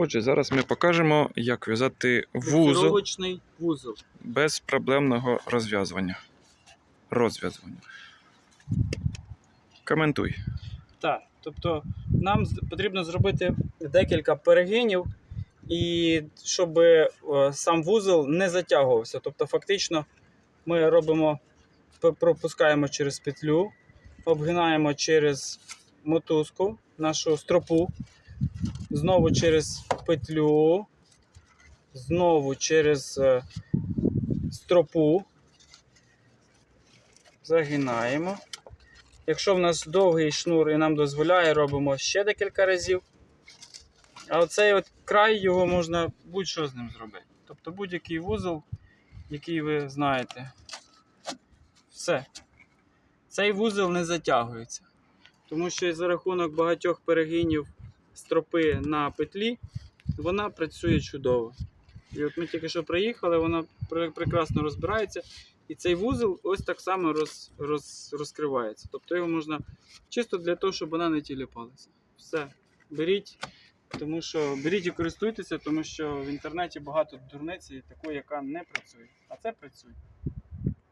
Отже, зараз ми покажемо, як в'язати вузол вузол. без проблемного розв'язування. Розв'язування. Коментуй. Так, тобто нам потрібно зробити декілька перегинів, і щоб е, сам вузол не затягувався. Тобто, фактично, ми робимо, пропускаємо через петлю, обгинаємо через мотузку нашу стропу, знову через петлю, знову через е, стропу. Загинаємо. Якщо в нас довгий шнур і нам дозволяє, робимо ще декілька разів. А оцей от край його можна будь-що з ним зробити. Тобто будь-який вузол, який ви знаєте. Все. Цей вузол не затягується. Тому що за рахунок багатьох перегинів стропи на петлі, вона працює чудово. І от ми тільки що приїхали, вона прекрасно розбирається. І цей вузол ось так само роз, роз, розкривається. Тобто його можна чисто для того, щоб вона не тіліпалася. Все, беріть, тому що беріть і користуйтеся, тому що в інтернеті багато дурниці такої, яка не працює. А це працює.